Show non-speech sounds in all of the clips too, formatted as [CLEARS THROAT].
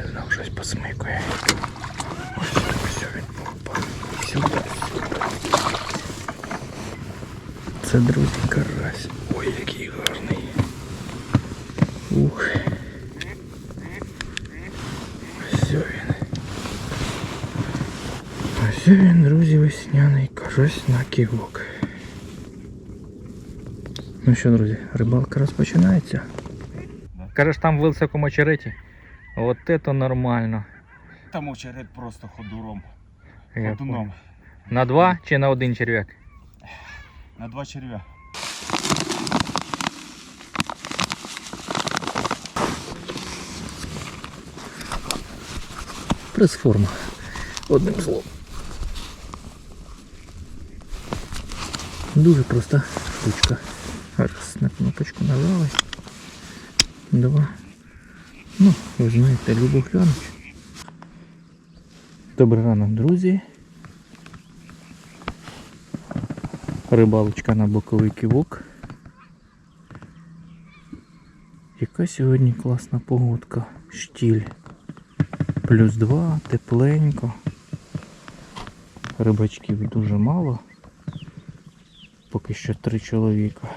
не знав, щось посмикує. Ось, ось він. Сюди. Це, друзі, карась. Ой, який гарний. Ух. Ось він. Ось він, друзі, весняний карась на ківок. Ну що, друзі, рибалка розпочинається. Кажеш, там в високому очереті? От це нормально. Там очеред просто ходуром. Я Ходуном. На два чи на один черв'як? На два черв'я. Прес-форма. Одним словом. Дуже проста штучка. Раз на кнопочку нажали. Два. Ну, ви знаєте, любу глянуть. Добрий ранок, друзі. Рибалочка на боковий кивок. Яка сьогодні класна погодка. Штіль. Плюс два, тепленько. Рибачків дуже мало. Поки що три чоловіка.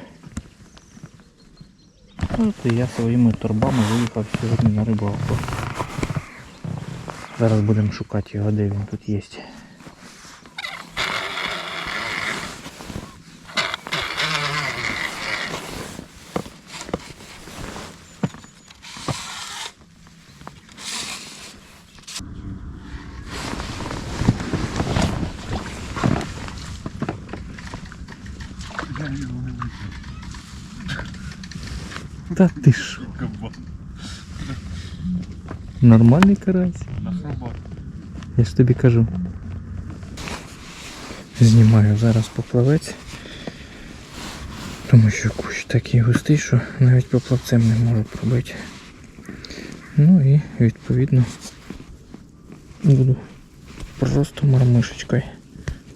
І я своїми торбами виїхав сьогодні на рибалку. Зараз будемо шукати його, де він тут є. Та ти що? Нормальний карась. Я ж тобі кажу. Знімаю зараз поплавець. Тому що кущ такий густий, що навіть поплавцем не можу пробити. Ну і відповідно буду просто мармишечкою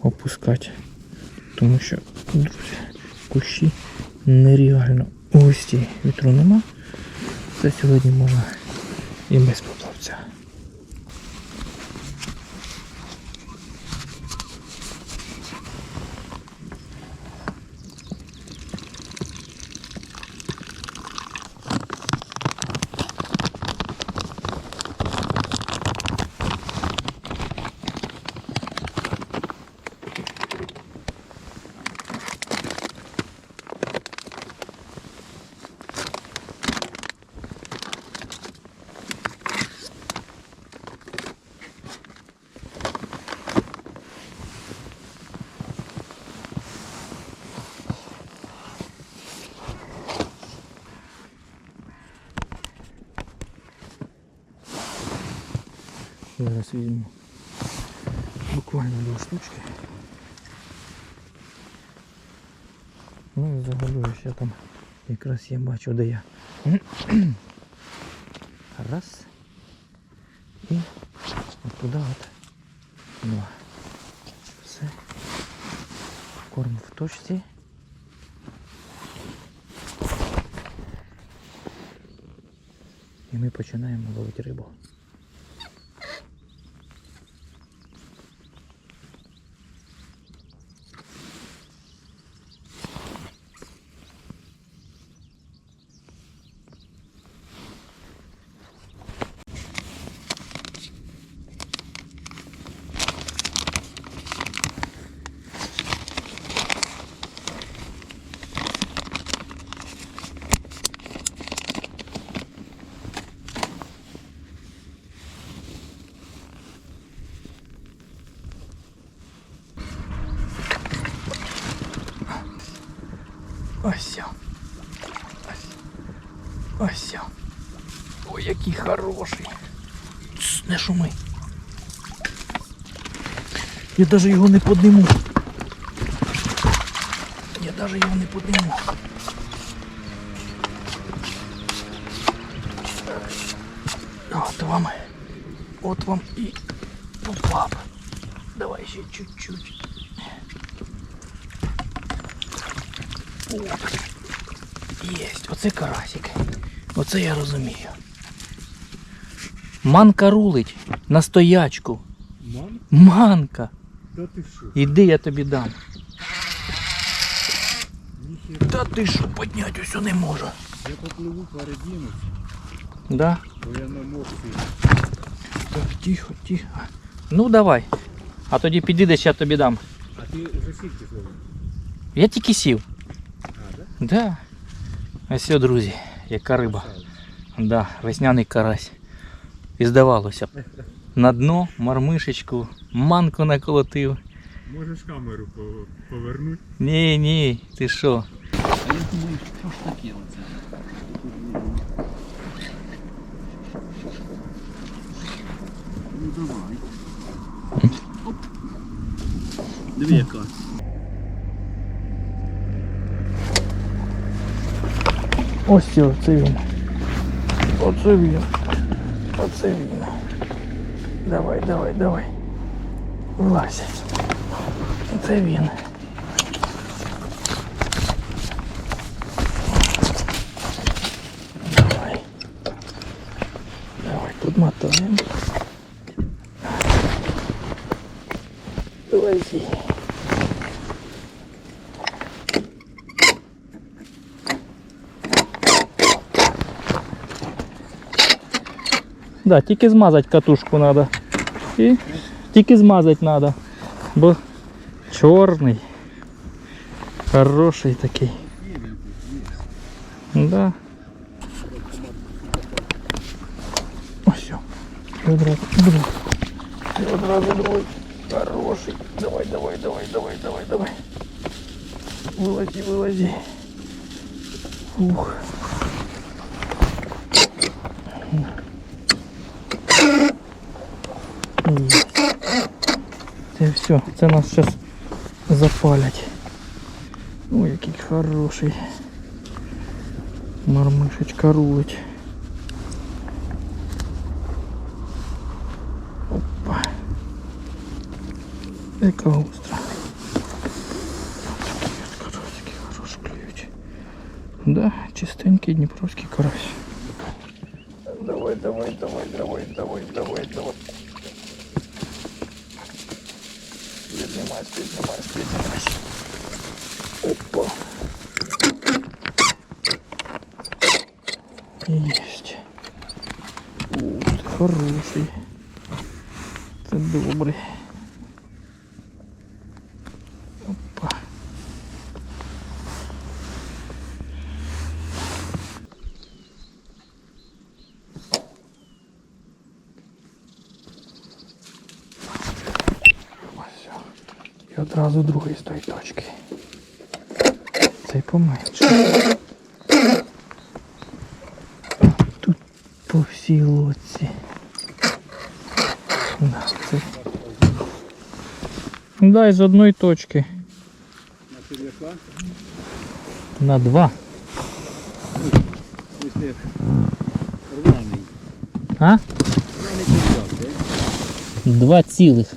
опускати. Тому що, друзі, кущі нереально густі. Вітру нема. Це сьогодні можна і без поплавця. Зараз візьму буквально два штучки. Ну і загалую, що там якраз я бачу, де я. [CLEARS THROAT] Раз. І от туди от два. Все. Корм в точці. І ми починаємо ловити рибу. Ось. о. Ось. Ось. о. Ой, який хороший. Тс, Не шуми. Я даже його не подниму. Я даже його не подниму. От вам. От вам і поплав. Давай ще чуть-чуть. Єсть, оце карасик. Оце я розумію. Манка рулить на стоячку. Мам? Манка. Та ти що? Іди, я тобі дам. Ніхера. Та ти що, підняти усе не можу. Я попливу передінусь, Да? бо я намок сильно. Так, тихо, тихо. Ну давай. А тоді підійдеш, я тобі дам. А ти вже скільки зловив? Я тільки сів. А, да? Да. Ось все, друзі, яка риба. Да, весняний карась. І здавалося б. На дно мармишечку, манку наколотив. Можеш камеру повернути? Ні, ні, ти що? А я думаю, що ж таке оце? Ну давай. Оп. Диви яка. Ось це, це він. Оце він. Оце він. Давай, давай, давай. Вилазь. Це він. Давай. Давай, подмотаємо. Вилазі. Да, тільки змазати катушку треба. І тільки змазати треба. Бо чорний. Хороший такий. Да. Ось. все. І одразу другий. І одразу другий. Хороший. Давай, давай, давай, давай, давай, давай. Вилазі, вилазі. Ух. Є. Це все, це нас зараз запалять. Ой, який хороший. Мармишечка рулить. Опа. Яка густра. Карасики хороші клюють. Да, чистенький дніпровський карась. Давай, давай, давай, давай, давай, давай, давай. Піднімайся, піднімайся, піднімайся. Опа. Есть. Ух хороший. Це добрий. І одразу другий з тої точки. Цей поменше. Тут по всій лодці. Да, це... Да, із одної точки. На два. А? Два цілих.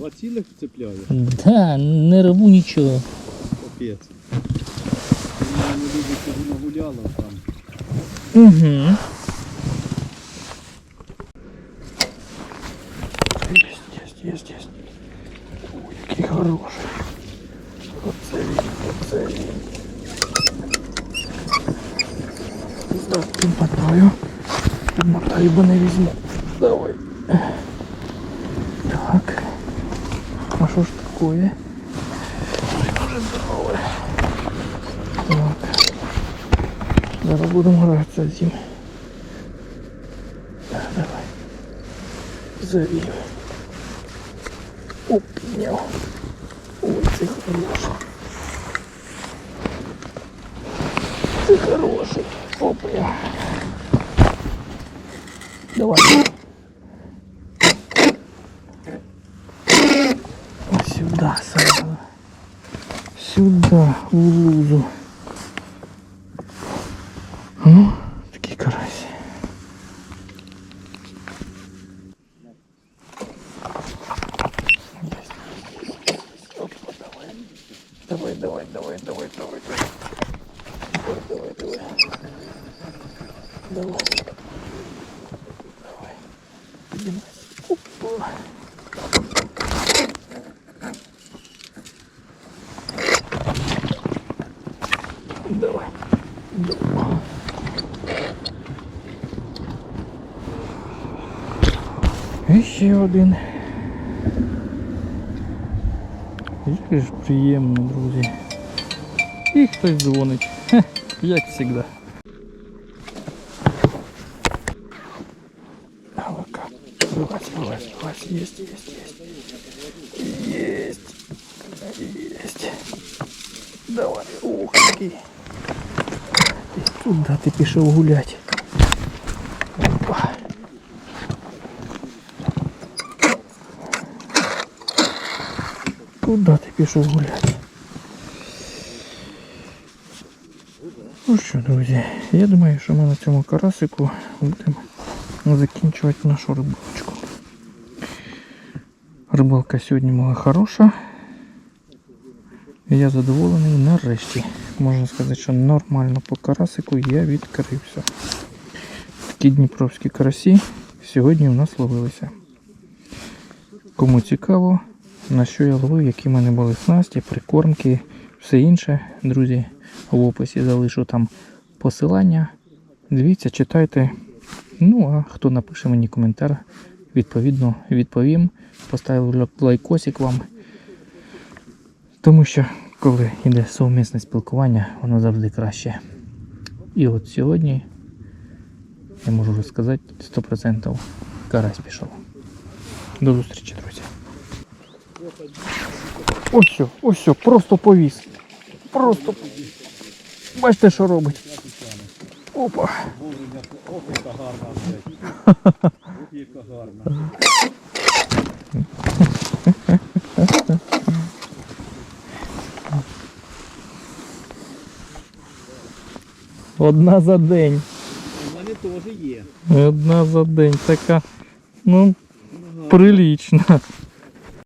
А, два цілих цепляє? Да, не рву нічого. Капець. Вона не любить, щоб вона гуляла там. Угу. Есть, есть, есть, есть. Ой, який хороший. Оце він, оце він. Так, підмотаю. Підмотаю, бо не візьму. Давай. Так. Ж? Дуже здорове. Так. Зараз будемо гратися з ним. Так, давай. Завів. Оп, підняв. Ой, це хороший. Це хороший. Оп, я. Давай. Сюди сразу. Сюди, в лузу. Ну, такий карась. Давай, давай, давай, давай, давай, давай. Давай, давай, давай. Давай. один. Опа. ще один. Як ж приємно, друзі. І хтось дзвонить. Хе, [LAUGHS] як завжди. Ну-ка, вылазь, вылазь, вылазь. Есть, есть, есть. Есть. Есть. Давай. Ух ты. Ти Куда ти пішов гулять? Куда ти пішов гуляти? Ну що, друзі, я думаю, що ми на цьому карасику будемо закінчувати нашу рибалочку. Рибалка сьогодні була хороша. Я задоволений нарешті. Можна сказати, що нормально по карасику я відкрився. Такі дніпровські карасі сьогодні у нас ловилися. Кому цікаво, на що я ловив, які в мене були снасті, прикормки, все інше, друзі, в описі залишу там посилання. Дивіться, читайте. Ну, а хто напише мені коментар, відповідно відповім. Поставлю лайкосик вам. Тому що коли йде совмісне спілкування, воно завжди краще. І от сьогодні, я можу вже сказати, 100% карась пішов. До зустрічі, друзі. Ось що, ось що, просто повіз. Просто. Бачите, що робить. Опа. Яка гарна, яка гарна. Одна за день. У мене теж є. Одна за день. Така, ну, прилічна.